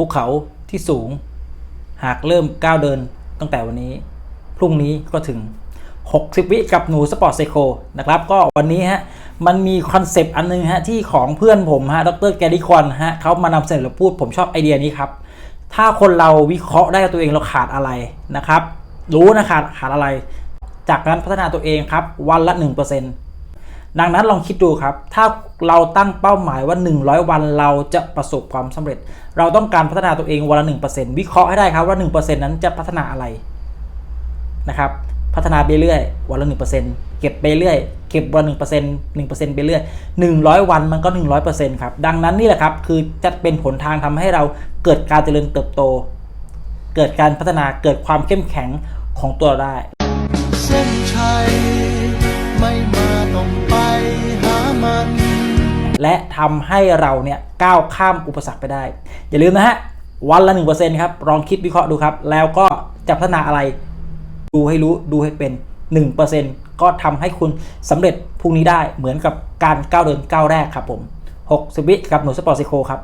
ภูเขาที่สูง หากเริ่มก้าวเดินตั้งแต่วันนี้ พรุ่งนี้ก็ถึง 60 วิกับหนูสปอร์ตไซโคนะครับ ก็วันนี้ฮะมันมีคอนเซปต์อันนึงฮะที่ของเพื่อนผมฮะดรแกริคอนฮะเขามานำเสนอและพูดผมชอบไอเดียนี้ครับ ถ้าคนเราวิเคราะห์ได้ตัวเองเราขาดอะไรนะครับ รู้นะขาดขาดอะไร จากนั้นพัฒนาตัวเองครับวันละ 1% ดังนั้นลองคิดดูครับ ถ้าเราตั้งเป้าหมายว่า 100 วันเราจะประสบความสำเร็จ เราต้องการพัฒนาตัวเองวันละ 1%วิเคราะห์ให้ได้ครับว่า 1%นั้นจะพัฒนาอะไรนะครับ พัฒนาไปเรื่อยวันละ 1%เก็บไปเรื่อยเก็บวันละ1% 1%ไปเรื่อย100 วันมันก็ 100%ครับ ดังนั้นนี่แหละครับคือจะเป็นหนทางทำให้เราเกิดการเจริญเติบโต เกิดการพัฒนาเกิดความเข้มแข็งของตัวเราได้ และทำให้เราเนี่ยก้าวข้ามอุปสรรคไปได้ อย่าลืมนะฮะ วันละ 1%ครับ ลองคิดวิเคราะห์ดูครับ แล้วก็จะพัฒนาอะไร ดูให้รู้ดูให้เป็น 1%ก็ทำให้คุณสำเร็จพรุ่งนี้ได้เหมือนกับการก้าวเดินก้าวแรกครับผม 60 วิกับหนูสปอร์ตซิโคครับ